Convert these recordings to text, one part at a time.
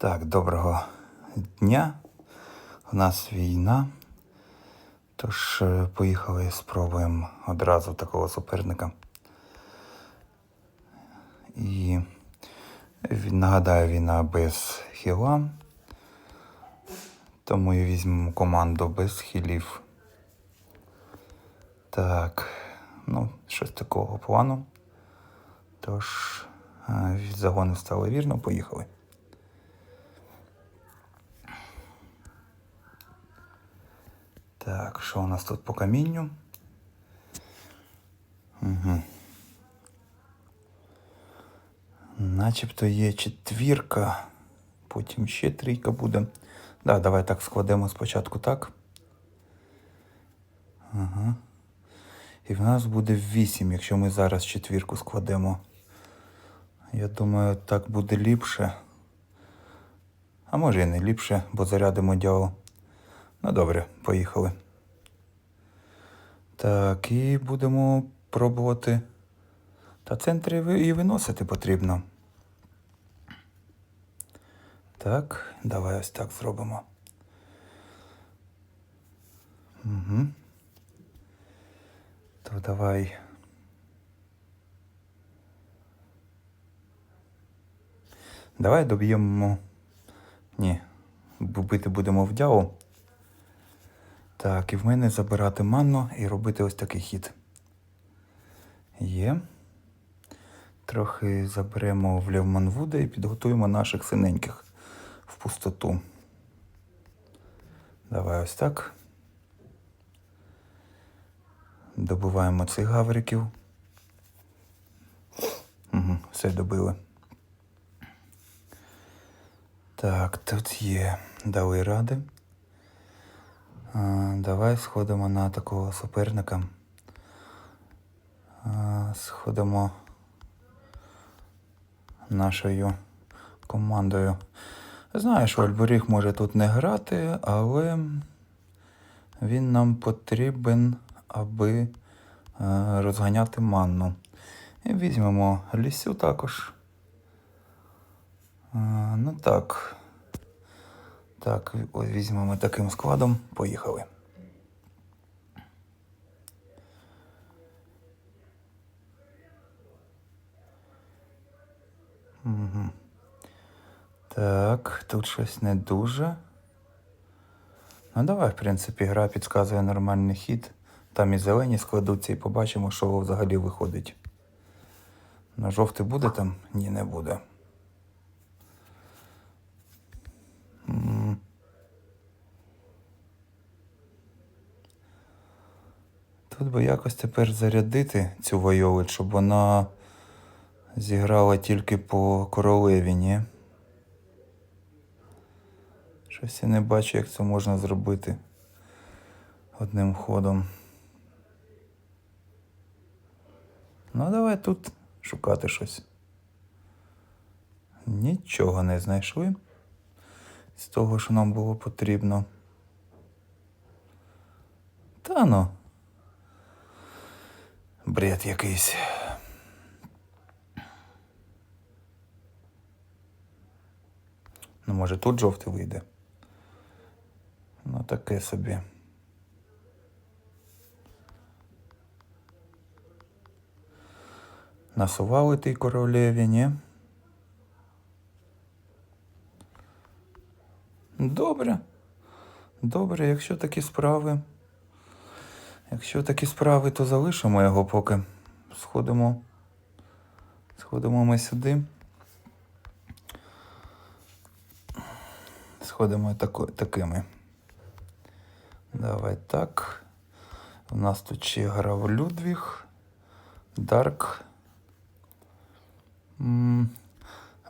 Так, доброго дня. У нас війна. Тож е, поїхали спробуємо одразу такого суперника. І нагадаю, війна без хіла. Тому і візьмемо команду без хілів. Так, ну, щось такого плану. Тож, е, загони стали вірно, поїхали. Так, що у нас тут по камінню? Угу. Начебто є четвірка, потім ще трійка буде. Да, давай так складемо спочатку так. Ага. І в нас буде 8, якщо ми зараз четвірку складемо. Я думаю, так буде ліпше. А може і не ліпше, бо зарядимо дяло. Ну добре, поїхали. Так, і будемо пробувати. Та центри і виносити потрібно. Так, давай ось так зробимо. Угу. То давай. Давай доб'ємо. Ні. Бити будемо в дявол. Так, і в мене забирати манну і робити ось такий хід. Є. Трохи заберемо в Левманвуда і підготуємо наших синеньких в пустоту. Давай ось так. Добиваємо цих гавриків. Угу, все добили. Так, тут є. Дали ради. Давай сходимо на такого суперника. Сходимо нашою командою. Знаю, що Альберіг може тут не грати, але він нам потрібен, аби е, розганяти манну. І візьмемо лісю також. Ну так. Так, ось візьмемо таким складом. Поїхали. Угу. Так, тут щось не дуже. Ну давай, в принципі, гра підказує нормальний хід. Там і зелені складуться і побачимо, що взагалі виходить. На жовтий буде там? Ні, не буде. Тут би якось тепер зарядити цю вайолет, щоб вона зіграла тільки по королеві, ні? Щось я не бачу, як це можна зробити одним ходом. Ну, давай тут шукати щось. Нічого не знайшли з того, що нам було потрібно. Та ну. Бред якийсь. Ну, може тут жовтий вийде. Ну, таке собі. Насували тій королеві, ні? Добре. Добре, якщо такі справи. Якщо такі справи, то залишимо його поки. Сходимо. Сходимо ми сюди. Сходимо тако, такими. Давай так. У нас тут ще грав Людвіг. Дарк.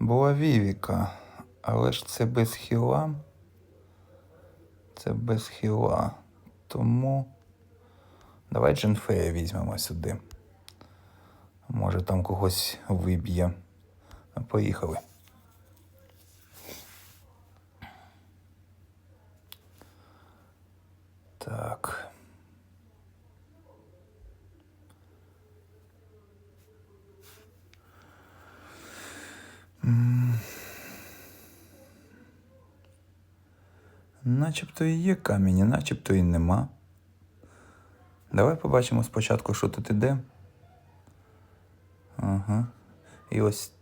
Була Вівіка. Але ж це без хіла. Це без хіла. Тому. Давай Дженфея візьмемо сюди. Може там когось виб'є. Ну, Поїхали. Так. Начебто і є камінь, начебто і нема. Давай побачимо спочатку, що тут іде. Ага. І ось.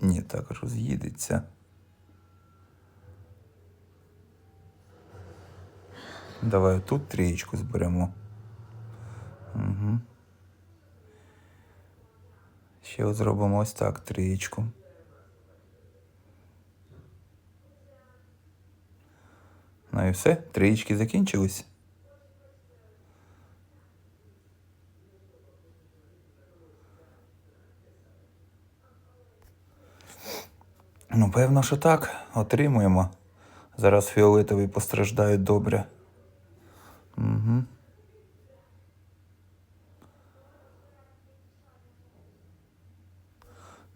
Ні, так роз'їдеться. Давай тут трієчку зберемо. Угу. Ще от зробимо ось так трієчку. Ну і все, трієчки закінчились. Ну, певно, що так. Отримуємо. Зараз фіолетові постраждають добре. Угу.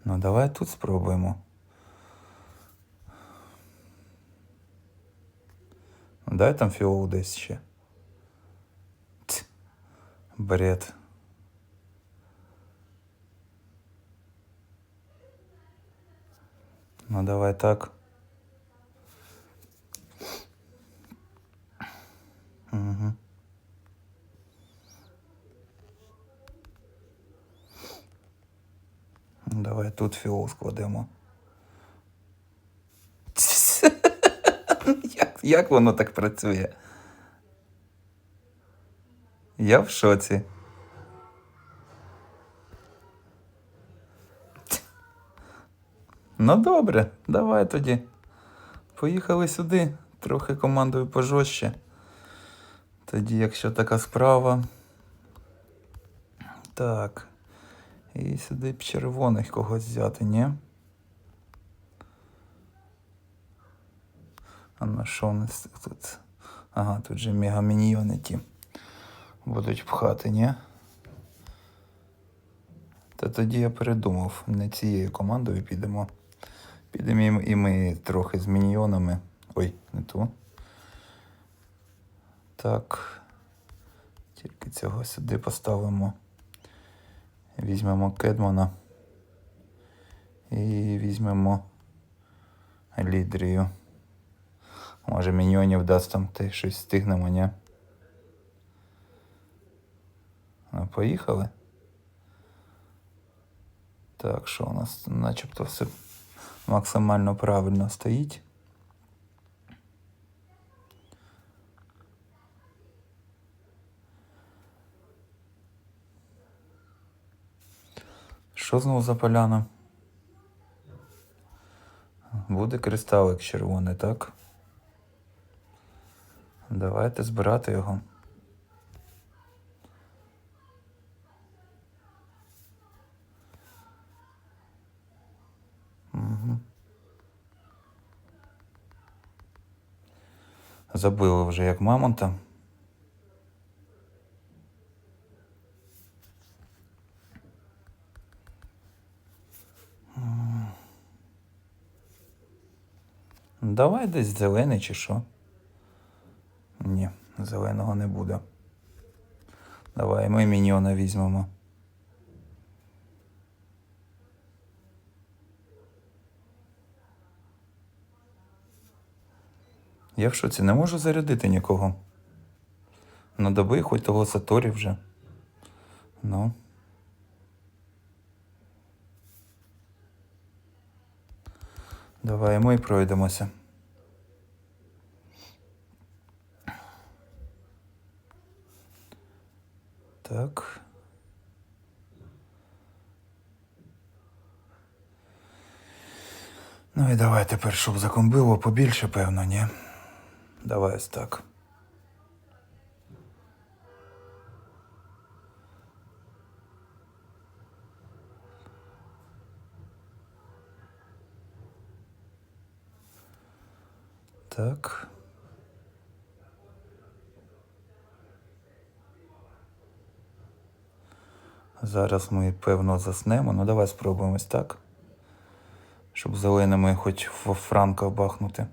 Ну, давай тут спробуємо. Дай там фіол десь ще. Ць. Бред. Ну, давай так. Угу. Давай тут фіол складемо. Як, як воно так працює? Я в шоці. Ну добре, давай тоді. Поїхали сюди, трохи командою пожорстче. Тоді, якщо така справа. Так. І сюди б червоних когось взяти, ні? А на що у нас тут? Ага, тут же мегаміньйони ті. Будуть пхати, ні? Та тоді я передумав, не цією командою підемо. Підемо і- ми трохи з міньйонами. Ой, не ту. Так. Тільки цього сюди поставимо. Візьмемо Кедмана. І візьмемо Лідрію. Може міньйонів дасть там ти щось встигнемо, ні? Ну, поїхали. Так, що у нас начебто все максимально правильно стоїть. Що знову за поляна? Буде кристалик червоний, так? Давайте збирати його. Забили вже як мамонта. Давай десь зелений чи що? Ні, зеленого не буде. Давай ми міньйона візьмемо. Я в шоці не можу зарядити нікого. Ну, доби хоч того Саторі вже. Ну. Давай ми пройдемося. Так. Ну і давай тепер, щоб закомбило побільше, певно, ні? Давай ось так. Так. Зараз ми певно заснемо. Ну давай спробуємо так. Щоб зеленими хоч в франка бахнути.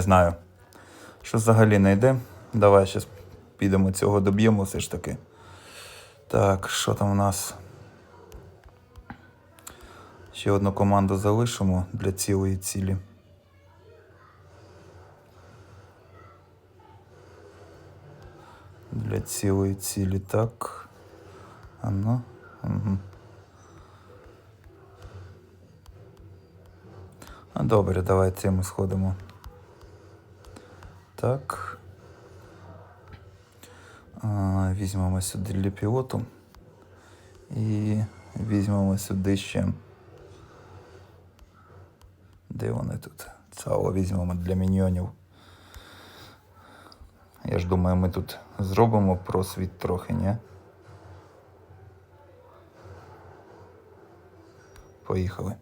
Не знаю. Що взагалі не йде. Давай зараз підемо цього доб'ємо все ж таки. Так, що там у нас? Ще одну команду залишимо для цілої цілі. Для цілої цілі так. А ну. Угу. А добре, давай цим сходимо. Так. Візьмемо сюди ліпіоту. І візьмемо сюди ще. Де вони тут? Цао візьмемо для міньйонів. Я ж думаю, ми тут зробимо просвіт трохи, ні? Поїхали.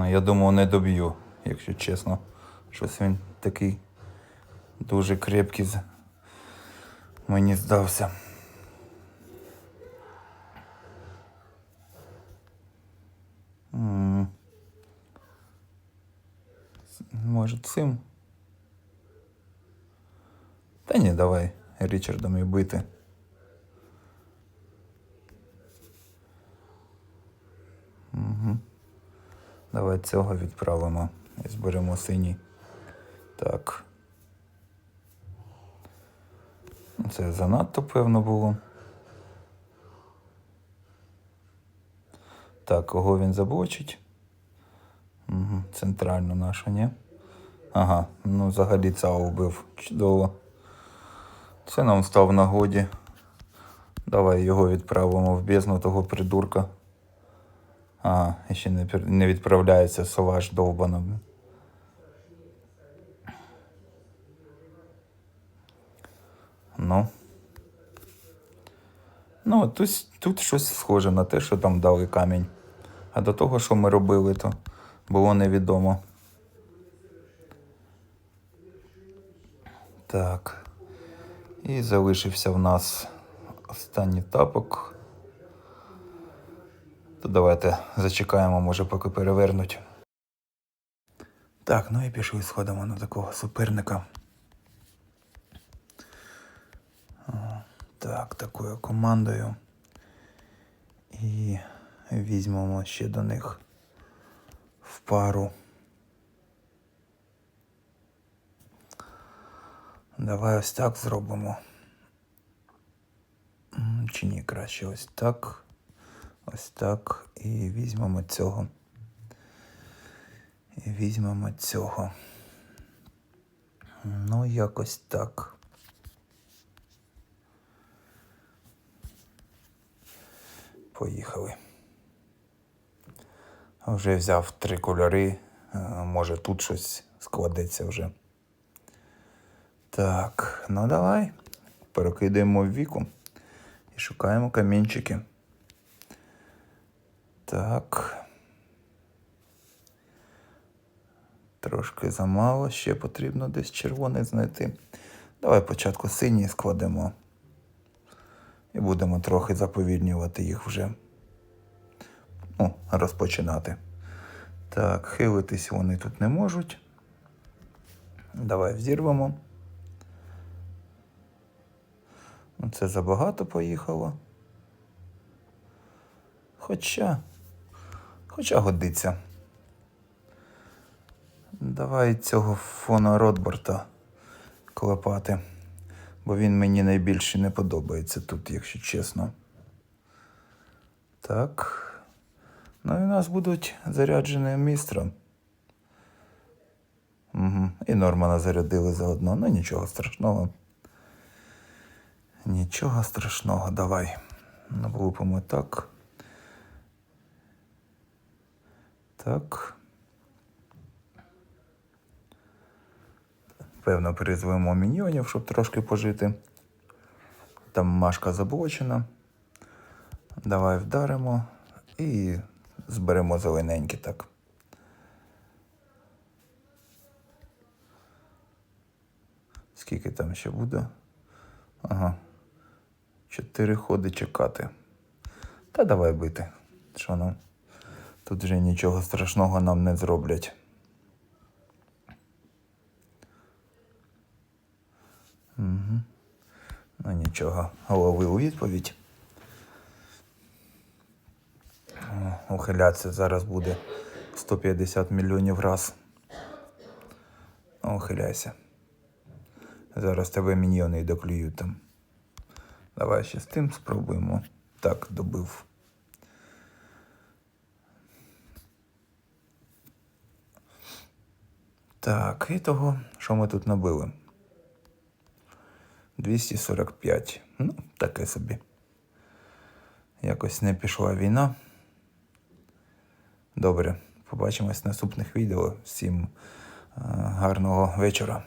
Ну, я думав, не доб'ю, якщо чесно. Щось він такий дуже крепкий мені здався. Може цим? Та ні, давай Річардом і бити. Давай цього відправимо і зберемо синій. Так. Ну, Це занадто певно було. Так, кого він заблочить? Угу, центральну нашу, ні? Ага, ну взагалі цього вбив. Чудово. Це нам став в нагоді. Давай його відправимо в бездну того придурка. І ще не, не відправляється сова ж довбана. Ну. Ну, тут, тут щось схоже на те, що там дали камінь. А до того, що ми робили, то було невідомо. Так. І залишився в нас останній тапок. То давайте зачекаємо, може, поки перевернуть. Так, ну і пішли сходимо на такого суперника. Так, такою командою. І візьмемо ще до них в пару. Давай ось так зробимо. Чи ні, краще ось так. Ось так. І візьмемо цього. І візьмемо цього. Ну, якось так. Поїхали. Вже взяв три кольори. Е, Може тут щось складеться вже. Так, ну давай. Перекидаємо в віку і шукаємо камінчики. Так. Трошки замало, ще потрібно десь червоний знайти. Давай спочатку синій складемо. І будемо трохи заповільнювати їх вже. Ну, розпочинати. Так, хилитись вони тут не можуть. Давай взірвемо. Ну, Це забагато поїхало. Хоча. Хоча годиться. Давай цього фона Ротборта клепати. Бо він мені найбільше не подобається тут, якщо чесно. Так. Ну і у нас будуть заряджені містром. Угу. І Нормана зарядили заодно. Ну нічого страшного. Нічого страшного, давай. Навлупимо так. Так. Певно, призвемо міньйонів, щоб трошки пожити. Там машка заблочена. Давай вдаримо і зберемо зелененькі так. Скільки там ще буде? Ага. Чотири ходи чекати. Та давай бити. Що нам? Тут вже нічого страшного нам не зроблять. Угу. Ну нічого. Голови у відповідь. Ухилятися зараз буде 150 мільйонів раз. Ну, Ухиляйся. Зараз тебе міньйони доклюють там. Давай ще з тим спробуємо. Так, добив. Так, і того, що ми тут набили? 245. Ну, таке собі. Якось не пішла війна. Добре, побачимось в наступних відео. Всім е, гарного вечора.